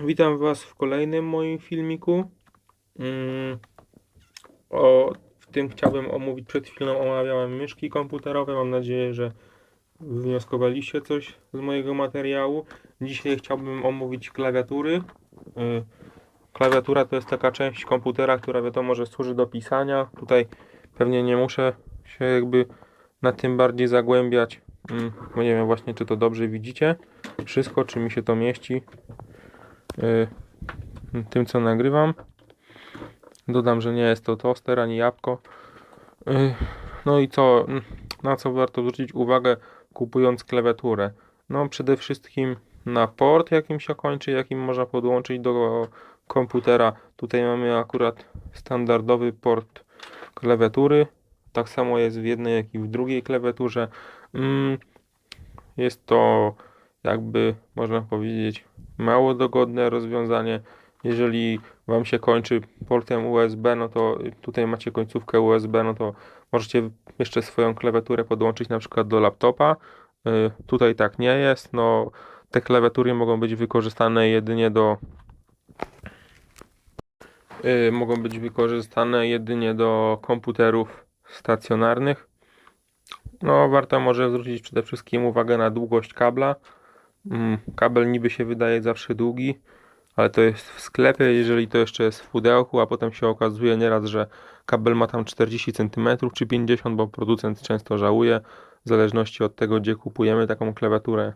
Witam Was w kolejnym moim filmiku. Mm, O, w tym chciałbym omówić, przed chwilą omawiałem myszki komputerowe. Mam nadzieję, że wnioskowaliście coś z mojego materiału. Dzisiaj chciałbym omówić klawiatury. Y, Klawiatura to jest taka część komputera, która wiadomo, że służy do pisania. Tutaj pewnie nie muszę się jakby na tym bardziej zagłębiać, mm, nie wiem właśnie, czy to dobrze widzicie. Wszystko, czy mi się to mieści tym co nagrywam. Dodam, że nie jest to toster ani jabłko. Y, No i co, mm, na co warto zwrócić uwagę kupując klawiaturę? No przede wszystkim na port jakim się kończy, jakim można podłączyć do komputera. Tutaj mamy akurat standardowy port klawiatury. Tak samo jest w jednej, jak i w drugiej klawiaturze. Mm, Jest to jakby można powiedzieć mało dogodne rozwiązanie. Jeżeli Wam się kończy portem USB, no to tutaj macie końcówkę USB, no to możecie jeszcze swoją klawiaturę podłączyć na przykład do laptopa. Y, Tutaj tak nie jest. No, te klawiatury mogą być wykorzystane jedynie do y, mogą być wykorzystane jedynie do komputerów stacjonarnych. No, warto może zwrócić przede wszystkim uwagę na długość kabla. Mm, Kabel niby się wydaje zawsze długi, ale to jest w sklepie, jeżeli to jeszcze jest w pudełku, a potem się okazuje nieraz, że kabel ma tam 40 cm czy 50, bo producent często żałuje, w zależności od tego, gdzie kupujemy taką klawiaturę.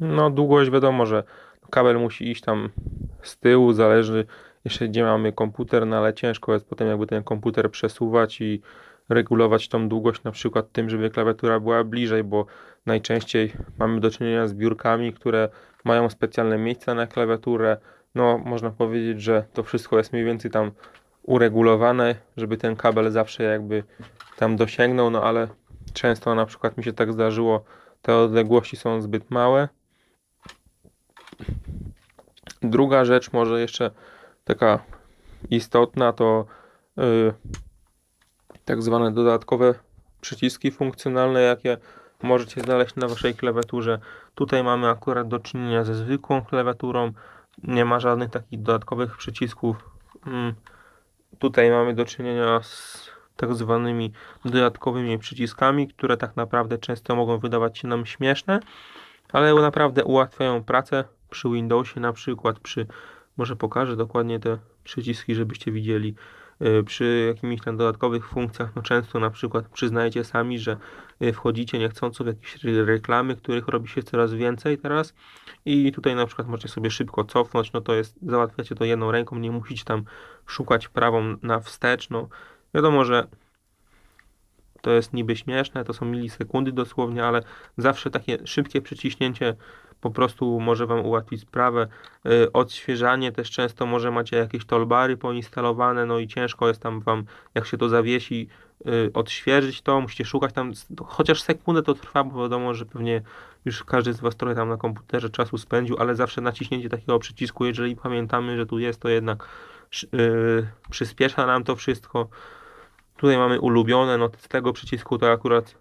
No, długość wiadomo, że kabel musi iść tam z tyłu, zależy jeszcze gdzie mamy komputer, no ale ciężko jest potem jakby ten komputer przesuwać i regulować tą długość na przykład tym, żeby klawiatura była bliżej, bo najczęściej mamy do czynienia z biurkami, które mają specjalne miejsca na klawiaturę. No, można powiedzieć, że to wszystko jest mniej więcej tam uregulowane, żeby ten kabel zawsze jakby tam dosięgnął, no ale często na przykład mi się tak zdarzyło, te odległości są zbyt małe. Druga rzecz, może jeszcze taka istotna, to yy, tak zwane dodatkowe przyciski funkcjonalne, jakie możecie znaleźć na waszej klawiaturze. Tutaj mamy akurat do czynienia ze zwykłą klawiaturą, nie ma żadnych takich dodatkowych przycisków. Mm, Tutaj mamy do czynienia z tak zwanymi dodatkowymi przyciskami, które tak naprawdę często mogą wydawać się nam śmieszne, ale naprawdę ułatwiają pracę przy Windowsie na przykład, przy może pokażę dokładnie te przyciski, żebyście widzieli. Y, Przy jakimiś tam dodatkowych funkcjach, no często na przykład przyznajecie sami, że y, wchodzicie niechcąco w jakieś re- reklamy, których robi się coraz więcej teraz i tutaj na przykład możecie sobie szybko cofnąć, no to jest, załatwiacie to jedną ręką, nie musicie tam szukać prawą na wstecz, no wiadomo, że to jest niby śmieszne, to są milisekundy dosłownie, ale zawsze takie szybkie przyciśnięcie po prostu może Wam ułatwić sprawę. Yy, Odświeżanie też często może macie jakieś toolbary poinstalowane, no i ciężko jest tam Wam, jak się to zawiesi, yy, odświeżyć to, musicie szukać tam, chociaż sekundę to trwa, bo wiadomo, że pewnie już każdy z Was trochę tam na komputerze czasu spędził, ale zawsze naciśnięcie takiego przycisku, jeżeli pamiętamy, że tu jest, to jednak yy, przyspiesza nam to wszystko. Tutaj mamy ulubione, no z tego przycisku to akurat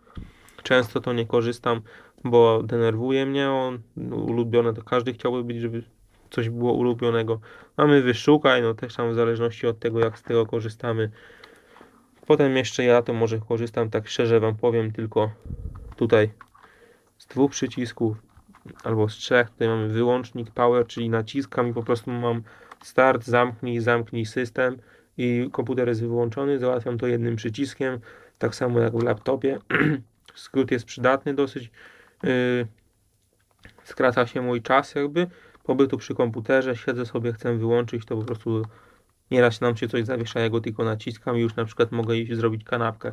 często to nie korzystam, bo denerwuje mnie on. Ulubione to każdy chciałby być, żeby coś było ulubionego. Mamy wyszukaj, no też tam w zależności od tego, jak z tego korzystamy. Potem jeszcze ja to może korzystam, tak szczerze Wam powiem, tylko tutaj z dwóch przycisków albo z trzech. Tutaj mamy wyłącznik power, czyli naciskam i po prostu mam start, zamknij, zamknij system i komputer jest wyłączony. Załatwiam to jednym przyciskiem, tak samo jak w laptopie. Skrót jest przydatny dosyć. Yy, skraca się mój czas jakby pobytu przy komputerze. Siedzę sobie, chcę wyłączyć, to po prostu nieraz nam się coś zawiesza, ja go tylko naciskam i już na przykład mogę iść zrobić kanapkę.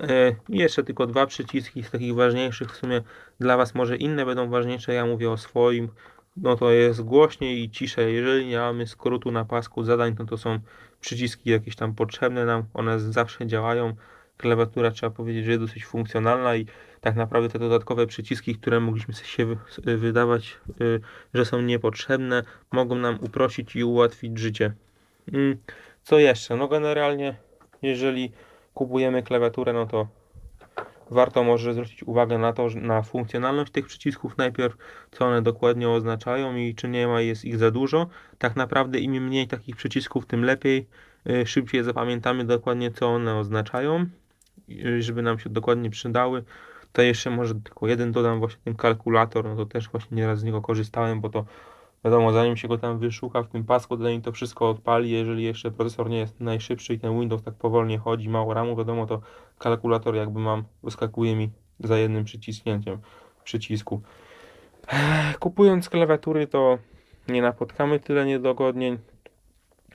Yy, jeszcze tylko dwa przyciski z takich ważniejszych, w sumie dla Was może inne będą ważniejsze, ja mówię o swoim. No to jest głośniej i ciszej. Jeżeli nie mamy skrótu na pasku zadań, no to są przyciski jakieś tam potrzebne nam, one zawsze działają. Klawiatura trzeba powiedzieć, że jest dosyć funkcjonalna i tak naprawdę te dodatkowe przyciski, które mogliśmy się wy- wydawać, y, że są niepotrzebne, mogą nam uprościć i ułatwić życie. Mm, Co jeszcze? No generalnie, jeżeli kupujemy klawiaturę, no to warto może zwrócić uwagę na to, na funkcjonalność tych przycisków najpierw, co one dokładnie oznaczają i czy nie ma jest ich za dużo. Tak naprawdę im mniej takich przycisków, tym lepiej. Y, Szybciej zapamiętamy dokładnie, co one oznaczają, y, żeby nam się dokładnie przydały. To jeszcze może tylko jeden dodam, właśnie ten kalkulator, no to też właśnie nieraz z niego korzystałem, bo to wiadomo, zanim się go tam wyszuka w tym pasku, zanim to wszystko odpali, jeżeli jeszcze procesor nie jest najszybszy i ten Windows tak powolnie chodzi, mało ramu, wiadomo, to kalkulator jakby mam, wyskakuje mi za jednym przyciśnięciem przycisku. Kupując klawiatury to nie napotkamy tyle niedogodnień.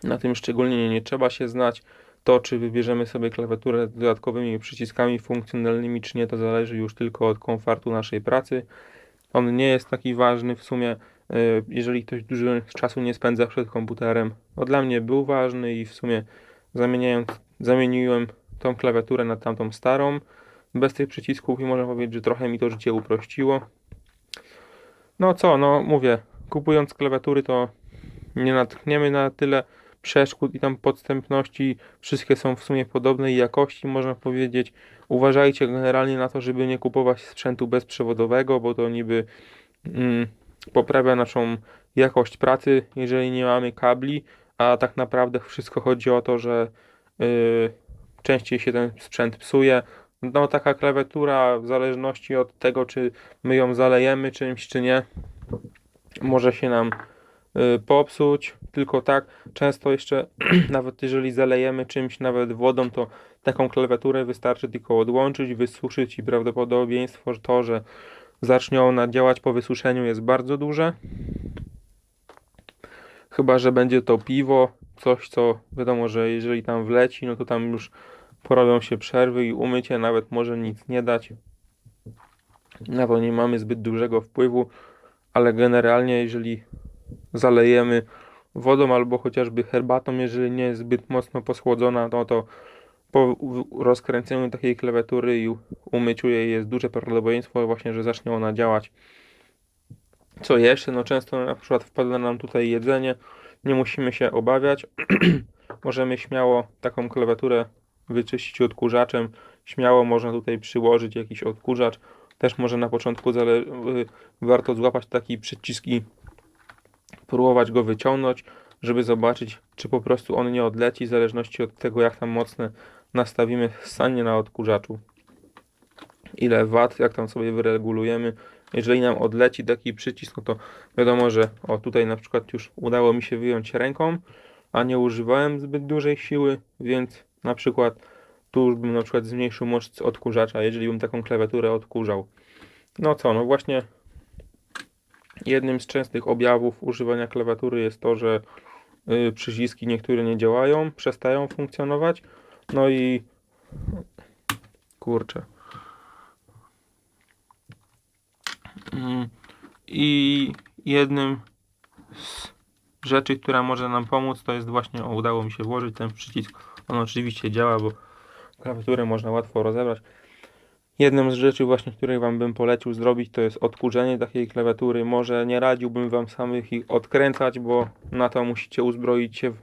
Na tym szczególnie nie trzeba się znać. To, czy wybierzemy sobie klawiaturę z dodatkowymi przyciskami funkcjonalnymi, czy nie, to zależy już tylko od komfortu naszej pracy. On nie jest taki ważny w sumie, jeżeli ktoś dużo czasu nie spędza przed komputerem. No, dla mnie był ważny i w sumie zamieniając, zamieniłem tą klawiaturę na tamtą starą, bez tych przycisków i można powiedzieć, że trochę mi to życie uprościło. No co, no mówię, kupując klawiatury to nie natkniemy na tyle przeszkód i tam podstępności. Wszystkie są w sumie podobnej jakości, można powiedzieć. Uważajcie generalnie na to, żeby nie kupować sprzętu bezprzewodowego, bo to niby mm, poprawia naszą jakość pracy, jeżeli nie mamy kabli, a tak naprawdę wszystko chodzi o to, że yy, częściej się ten sprzęt psuje. No taka klawiatura w zależności od tego, czy my ją zalejemy czymś, czy nie, może się nam y, popsuć. Tylko tak, często jeszcze, nawet jeżeli zalejemy czymś, nawet wodą, to taką klawiaturę wystarczy tylko odłączyć, wysuszyć i prawdopodobieństwo, to, że zacznie ona działać po wysuszeniu jest bardzo duże. Chyba, że będzie to piwo, coś co wiadomo, że jeżeli tam wleci, no to tam już porobią się przerwy i umycie nawet może nic nie dać. Na to nie mamy zbyt dużego wpływu, ale generalnie jeżeli zalejemy wodą albo chociażby herbatą, jeżeli nie jest zbyt mocno poschłodzona, no to po rozkręceniu takiej klawiatury i umyciu jej jest duże prawdopodobieństwo właśnie, że zacznie ona działać. Co jeszcze? No często na przykład wpada nam tutaj jedzenie, nie musimy się obawiać. Możemy śmiało taką klawiaturę wyczyścić odkurzaczem. Śmiało można tutaj przyłożyć jakiś odkurzacz. Też może na początku y, warto złapać taki przycisk i próbować go wyciągnąć, żeby zobaczyć, czy po prostu on nie odleci, w zależności od tego, jak tam mocne nastawimy stanie na odkurzaczu. Ile wat, jak tam sobie wyregulujemy. Jeżeli nam odleci taki przycisk, no to wiadomo, że o tutaj na przykład już udało mi się wyjąć ręką, a nie używałem zbyt dużej siły, więc na przykład tu już bym na przykład zmniejszył moc odkurzacza, jeżeli bym taką klawiaturę odkurzał. No co, no właśnie jednym z częstych objawów używania klawiatury jest to, że y, przyciski niektóre nie działają, przestają funkcjonować. No i kurczę. Mm, I jednym z rzeczy, która może nam pomóc, to jest właśnie, o, udało mi się włożyć ten przycisk. On oczywiście działa, bo klawiaturę można łatwo rozebrać. Jedną z rzeczy właśnie, której Wam bym polecił zrobić, to jest odkurzenie takiej klawiatury. Może nie radziłbym Wam samych ich odkręcać, bo na to musicie uzbroić się w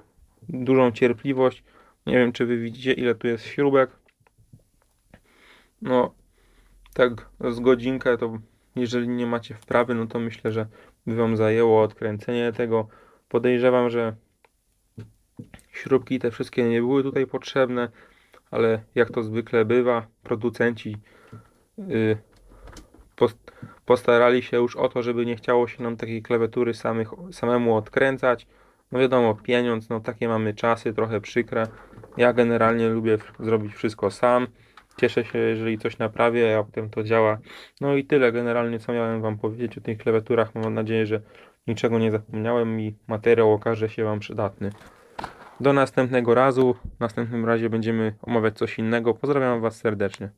dużą cierpliwość. Nie wiem, czy Wy widzicie, ile tu jest śrubek. No, tak z godzinkę to jeżeli nie macie wprawy, no to myślę, że by Wam zajęło odkręcenie tego. Podejrzewam, że śrubki te wszystkie nie były tutaj potrzebne, ale jak to zwykle bywa, producenci yy, post, postarali się już o to, żeby nie chciało się nam takiej klawiatury samych, samemu odkręcać. No wiadomo, pieniądz, no takie mamy czasy, trochę przykre. Ja generalnie lubię zrobić wszystko sam. Cieszę się, jeżeli coś naprawię, a potem to działa. No i tyle generalnie, co miałem Wam powiedzieć o tych klawiaturach. Mam nadzieję, że niczego nie zapomniałem i materiał okaże się Wam przydatny. Do następnego razu. W następnym razie będziemy omawiać coś innego. Pozdrawiam Was serdecznie.